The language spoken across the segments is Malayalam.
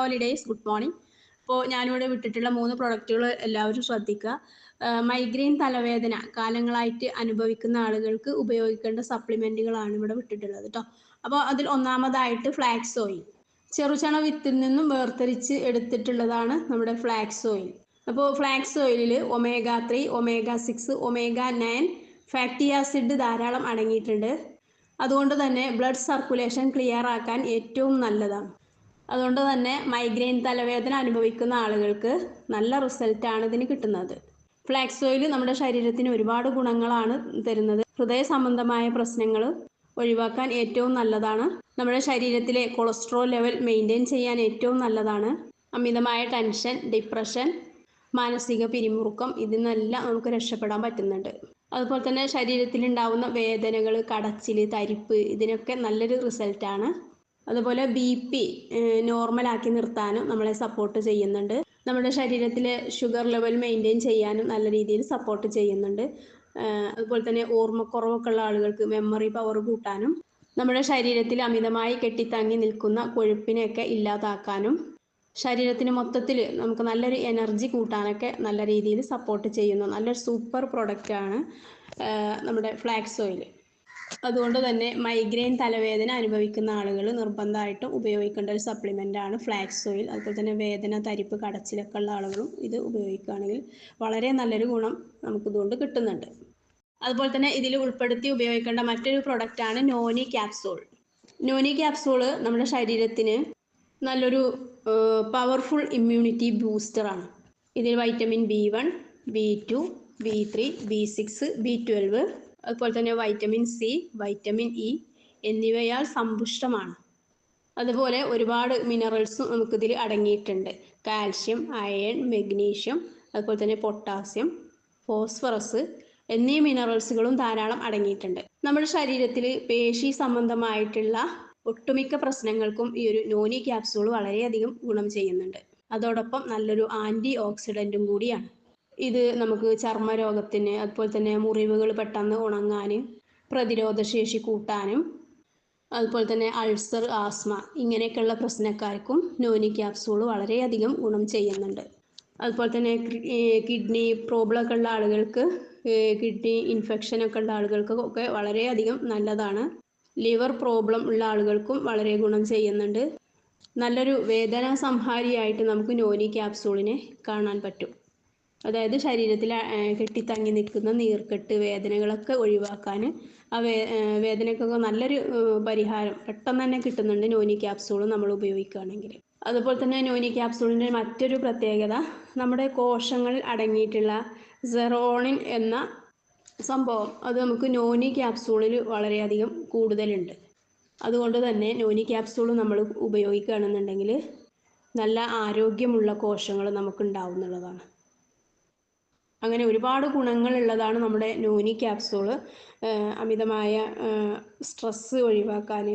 ഹോളിഡേയ്സ് ഗുഡ് മോർണിംഗ് അപ്പോൾ ഞാനിവിടെ വിട്ടിട്ടുള്ള മൂന്ന് പ്രൊഡക്റ്റുകൾ എല്ലാവരും ശ്രദ്ധിക്കുക. മൈഗ്രെയിൻ തലവേദന കാലങ്ങളായിട്ട് അനുഭവിക്കുന്ന ആളുകൾക്ക് ഉപയോഗിക്കേണ്ട സപ്ലിമെന്റുകളാണ് ഇവിടെ വിട്ടിട്ടുള്ളത് കേട്ടോ അപ്പോൾ അതിൽ ഒന്നാമതായിട്ട് ഫ്ലാക്സ് ഓയിൽ ചെറുചണ വിത്തിൽ നിന്നും വേർതിരിച്ച് എടുത്തിട്ടുള്ളതാണ് നമ്മുടെ ഫ്ലാക്സ് ഓയിൽ അപ്പോൾ ഫ്ലാക്സ് ഓയിലിൽ omega three omega six omega nine fatty acid ധാരാളം അടങ്ങിയിട്ടുണ്ട്. അതുകൊണ്ട് തന്നെ ബ്ലഡ് സർക്കുലേഷൻ ക്ലിയർ ആക്കാൻ ഏറ്റവും നല്ലതാണ്. അതുകൊണ്ട് തന്നെ മൈഗ്രെയിൻ തലവേദന അനുഭവിക്കുന്ന ആളുകൾക്ക് നല്ല റിസൾട്ടാണ് ഇതിന് കിട്ടുന്നത്. ഫ്ലാക്സ് ഓയിൽ നമ്മുടെ ശരീരത്തിന് ഒരുപാട് ഗുണങ്ങളാണ് തരുന്നത്. ഹൃദയ സംബന്ധമായ പ്രശ്നങ്ങൾ ഒഴിവാക്കാൻ ഏറ്റവും നല്ലതാണ്. നമ്മുടെ ശരീരത്തിലെ കൊളസ്ട്രോൾ ലെവൽ മെയിന്റെയിൻ ചെയ്യാൻ ഏറ്റവും നല്ലതാണ്. അമിതമായ ടെൻഷൻ ഡിപ്രഷൻ മാനസിക പിരിമുറുക്കം ഇതിൽ നിന്നെല്ലാം നമുക്ക് രക്ഷപ്പെടാൻ പറ്റുന്നുണ്ട്. അതുപോലെ തന്നെ ശരീരത്തിലുണ്ടാവുന്ന വേദനകൾ കടച്ചിൽ തരിപ്പ് ഇതിനൊക്കെ നല്ലൊരു റിസൾട്ടാണ് അതുപോലെ ബി പി നോർമലാക്കി നിർത്താനും നമ്മളെ സപ്പോർട്ട് ചെയ്യുന്നുണ്ട്. നമ്മുടെ ശരീരത്തിലെ ഷുഗർ ലെവൽ മെയിന്റെയിൻ ചെയ്യാനും നല്ല രീതിയിൽ സപ്പോർട്ട് ചെയ്യുന്നുണ്ട്. അതുപോലെ തന്നെ ഓർമ്മക്കുറവൊക്കെ ഉള്ള ആളുകൾക്ക് മെമ്മറി പവർ കൂട്ടാനും നമ്മുടെ ശരീരത്തിൽ അമിതമായി കെട്ടിത്തങ്ങി നിൽക്കുന്ന കൊഴുപ്പിനെയൊക്കെ ഇല്ലാതാക്കാനും ശരീരത്തിന് മൊത്തത്തിൽ നമുക്ക് നല്ലൊരു എനർജി കൂട്ടാനൊക്കെ നല്ല രീതിയിൽ സപ്പോർട്ട് ചെയ്യുന്ന. നല്ലൊരു സൂപ്പർ പ്രൊഡക്റ്റാണ് നമ്മുടെ ഫ്ലാക്സ് ഓയിൽ അതുകൊണ്ട് തന്നെ മൈഗ്രെയിൻ തലവേദന അനുഭവിക്കുന്ന ആളുകൾ നിർബന്ധമായിട്ടും ഉപയോഗിക്കേണ്ട ഒരു സപ്ലിമെന്റ് ആണ് ഫ്ലാക്സ് ഓയിൽ അതുപോലെ തന്നെ വേദന തരിപ്പ് കടച്ചിലൊക്കെ ഉള്ള ആളുകളും ഇത് ഉപയോഗിക്കുകയാണെങ്കിൽ വളരെ നല്ലൊരു ഗുണം നമുക്കിതുകൊണ്ട് കിട്ടുന്നുണ്ട്. അതുപോലെ തന്നെ ഇതിൽ ഉൾപ്പെടുത്തി ഉപയോഗിക്കേണ്ട മറ്റൊരു പ്രൊഡക്റ്റ് ആണ് നോനി ക്യാപ്സൂൾ നോനി ക്യാപ്സൂൾ നമ്മുടെ ശരീരത്തിന് നല്ലൊരു പവർഫുൾ ഇമ്മ്യൂണിറ്റി ബൂസ്റ്ററാണ് ഇതിൽ vitamin B one B two B three B six B twelve അതുപോലെ തന്നെ വൈറ്റമിൻ സി വൈറ്റമിൻ ഇ എന്നിവയാൽ സമ്പുഷ്ടമാണ്. അതുപോലെ ഒരുപാട് മിനറൽസും നമുക്കിതിൽ അടങ്ങിയിട്ടുണ്ട്. കാൽഷ്യം അയൺ മെഗ്നീഷ്യം അതുപോലെ തന്നെ പൊട്ടാസ്യം ഫോസ്ഫറസ് എന്നീ മിനറൽസുകളും ധാരാളം അടങ്ങിയിട്ടുണ്ട്. നമ്മുടെ ശരീരത്തിൽ പേശി സംബന്ധമായിട്ടുള്ള ഒട്ടുമിക്ക പ്രശ്നങ്ങൾക്കും ഈ ഒരു നോനി ക്യാപ്സൂൾ വളരെയധികം ഗുണം ചെയ്യുന്നുണ്ട്. അതോടൊപ്പം നല്ലൊരു ആന്റി ഓക്സിഡന്റും കൂടിയാണ്. ഇത് നമുക്ക് ചർമ്മരോഗത്തിന് അതുപോലെ തന്നെ മുറിവുകൾ പെട്ടെന്ന് ഉണങ്ങാൻ പ്രതിരോധശേഷി കൂട്ടാനും അതുപോലെ തന്നെ അൾസർ ആസ്മ ഇങ്ങനെയൊക്കെയുള്ള പ്രശ്നക്കാർക്കും നോനി ക്യാപ്സൂൾ വളരെയധികം ഗുണം ചെയ്യുന്നുണ്ട്. അതുപോലെ തന്നെ കിഡ്നി പ്രോബ്ലം ഒക്കെ ഉള്ള ആളുകൾക്ക് കിഡ്നി ഇൻഫെക്ഷൻ ഒക്കെ ഉള്ള ആളുകൾക്കൊക്കെ വളരെയധികം നല്ലതാണ്. ലിവർ പ്രോബ്ലം ഉള്ള ആളുകൾക്കും വളരെ ഗുണം ചെയ്യുന്നുണ്ട്. നല്ലൊരു വേദന സംഹാരിയായിട്ട് നമുക്ക് നോനി ക്യാപ്സൂളിനെ കാണാൻ പറ്റും. അതായത് ശരീരത്തിൽ കെട്ടിത്തങ്ങി നിൽക്കുന്ന നീർക്കെട്ട് വേദനകളൊക്കെ ഒഴിവാക്കാൻ ആ വേ വേദനക്കൊക്കെ നല്ലൊരു പരിഹാരം പെട്ടെന്ന് തന്നെ കിട്ടുന്നുണ്ട് നോനി ക്യാപ്സൂൾ നമ്മൾ ഉപയോഗിക്കുകയാണെങ്കിൽ അതുപോലെ തന്നെ നോനി ക്യാപ്സൂളിന്റെ മറ്റൊരു പ്രത്യേകത നമ്മുടെ കോശങ്ങളിൽ അടങ്ങിയിട്ടുള്ള സെറോണിൻ എന്ന സംഭവം അത് നമുക്ക് നോനി ക്യാപ്സൂളിൽ വളരെയധികം കൂടുതലുണ്ട്. അതുകൊണ്ട് തന്നെ നോനി ക്യാപ്സൂൾ നമ്മൾ ഉപയോഗിക്കുകയാണെന്നുണ്ടെങ്കിൽ നല്ല ആരോഗ്യമുള്ള കോശങ്ങൾ നമുക്ക് ഉണ്ടാവുന്നുള്ളതാണ് അങ്ങനെ ഒരുപാട് ഗുണങ്ങളുള്ളതാണ് നമ്മുടെ നോനി ക്യാപ്സൂൾ അമിതമായ സ്ട്രെസ്സ് ഒഴിവാക്കാൻ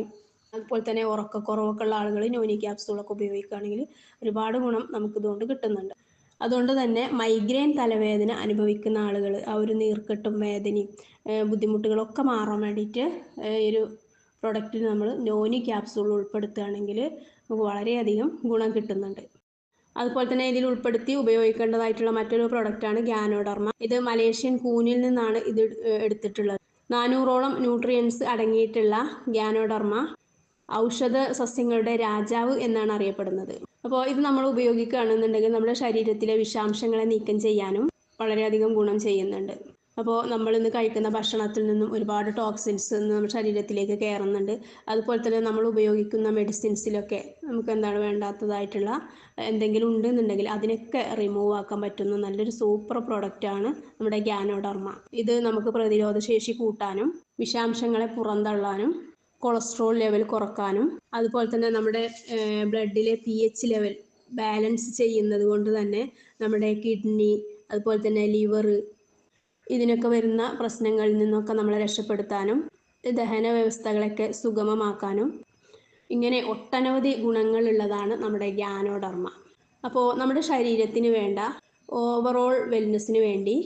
അതുപോലെ തന്നെ ഉറക്കക്കുറവൊക്കെ ഉള്ള ആളുകൾ നോനി ക്യാപ്സൂളൊക്കെ ഉപയോഗിക്കുകയാണെങ്കിൽ ഒരുപാട് ഗുണം നമുക്ക് നമുക്കിതുകൊണ്ട് കിട്ടുന്നുണ്ട്. അതുകൊണ്ട് തന്നെ മൈഗ്രെയിൻ തലവേദന അനുഭവിക്കുന്ന ആളുകൾ ആ ഒരു നീർക്കെട്ടും വേദനയും ബുദ്ധിമുട്ടുകളൊക്കെ മാറാൻ വേണ്ടിയിട്ട് ഈ ഒരു പ്രൊഡക്റ്റിൽ നമ്മൾ നോനി ക്യാപ്സൂൾ ഉൾപ്പെടുത്തുകയാണെങ്കിൽ നമുക്ക് വളരെയധികം ഗുണം കിട്ടുന്നുണ്ട്. അതുപോലെ തന്നെ ഇതിൽ ഉൾപ്പെടുത്തി ഉപയോഗിക്കേണ്ടതായിട്ടുള്ള മറ്റൊരു പ്രൊഡക്റ്റാണ് ഗ്യാനോഡർമ ഇത് മലേഷ്യൻ കൂനിൽ നിന്നാണ് ഇത് എടുത്തിട്ടുള്ളത്. നാനൂറോളം ന്യൂട്രിയൻസ് അടങ്ങിയിട്ടുള്ള ഗ്യാനോഡർമ ഔഷധ സസ്യങ്ങളുടെ രാജാവ് എന്നാണ് അറിയപ്പെടുന്നത്. അപ്പോൾ ഇത് നമ്മൾ ഉപയോഗിക്കുകയാണെന്നുണ്ടെങ്കിൽ നമ്മുടെ ശരീരത്തിലെ വിഷാംശങ്ങളെ നീക്കം ചെയ്യാനും വളരെയധികം ഗുണം ചെയ്യുന്നുണ്ട്. അപ്പോൾ നമ്മൾ ഇന്ന് കഴിക്കുന്ന ഭക്ഷണത്തിൽ നിന്നും ഒരുപാട് ടോക്സിൻസ് നമ്മുടെ ശരീരത്തിലേക്ക് കയറുന്നുണ്ട് അതുപോലെ തന്നെ നമ്മൾ ഉപയോഗിക്കുന്ന മെഡിസിൻസിലൊക്കെ നമുക്ക് എന്താണ് വേണ്ടാത്തതായിട്ടുള്ള എന്തെങ്കിലും ഉണ്ടെന്നുണ്ടെങ്കിൽ അതിനൊക്കെ റിമൂവ് ആക്കാൻ പറ്റുന്ന നല്ലൊരു സൂപ്പർ പ്രൊഡക്റ്റാണ് നമ്മുടെ ഗ്യാനോഡർമ ഇത് നമുക്ക് പ്രതിരോധ ശേഷി കൂട്ടാനും വിഷാംശങ്ങളെ പുറന്തള്ളാനും കൊളസ്ട്രോൾ ലെവൽ കുറക്കാനും അതുപോലെ തന്നെ നമ്മുടെ ബ്ലഡിലെ പി എച്ച് ലെവൽ ബാലൻസ് ചെയ്യുന്നത് കൊണ്ട് തന്നെ നമ്മുടെ കിഡ്നി അതുപോലെ തന്നെ ലിവർ ഇതിനൊക്കെ വരുന്ന പ്രശ്നങ്ങളിൽ നിന്നൊക്കെ നമ്മളെ രക്ഷപ്പെടുത്താനും ദഹന വ്യവസ്ഥകളൊക്കെ സുഗമമാക്കാനും ഇങ്ങനെ ഒട്ടനവധി ഗുണങ്ങളുള്ളതാണ് നമ്മുടെ ഗ്യാനോഡർമ്മ അപ്പോൾ നമ്മുടെ ശരീരത്തിന് വേണ്ട ഓവറോൾ വെൽനെസ്സിന് വേണ്ടി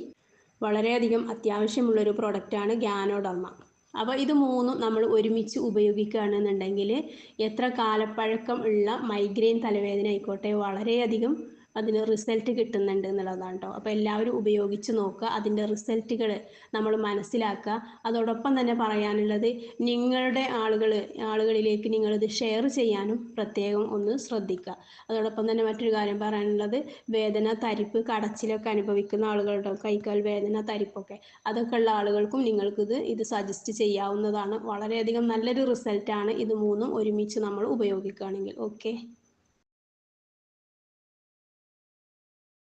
വളരെയധികം അത്യാവശ്യമുള്ളൊരു പ്രൊഡക്റ്റാണ് ഗ്യാനോഡർമ്മ അപ്പോൾ ഇത് മൂന്നും നമ്മൾ ഒരുമിച്ച് ഉപയോഗിക്കുകയാണെന്നുണ്ടെങ്കിൽ എത്ര കാലപ്പഴക്കം ഉള്ള മൈഗ്രെയിൻ തലവേദന ആയിക്കോട്ടെ വളരെയധികം അതിന് റിസൾട്ട് കിട്ടുന്നുണ്ട് എന്നുള്ളതാണ് കേട്ടോ അപ്പോൾ എല്ലാവരും ഉപയോഗിച്ച് നോക്കുക അതിന്റെ റിസൾട്ടുകൾ നമ്മൾ മനസ്സിലാക്കുക. അതോടൊപ്പം തന്നെ പറയാനുള്ളത് നിങ്ങളുടെ ആളുകൾ ആളുകളിലേക്ക് നിങ്ങളിത് ഷെയർ ചെയ്യാനും പ്രത്യേകം ഒന്ന് ശ്രദ്ധിക്കുക. അതോടൊപ്പം തന്നെ മറ്റൊരു കാര്യം പറയാനുള്ളത് വേദന തരിപ്പ് കടച്ചിലൊക്കെ അനുഭവിക്കുന്ന ആളുകളുടെ കൈക്കാൽ വേദന തരിപ്പൊക്കെ. അതൊക്കെ ഉള്ള ആളുകൾക്കും നിങ്ങൾക്കിത് ഇത് സജസ്റ്റ് ചെയ്യാവുന്നതാണ്. വളരെയധികം നല്ലൊരു റിസൾട്ടാണ് ഇത് മൂന്നും ഒരുമിച്ച് നമ്മൾ ഉപയോഗിക്കുകയാണെങ്കിൽ. ഓക്കെ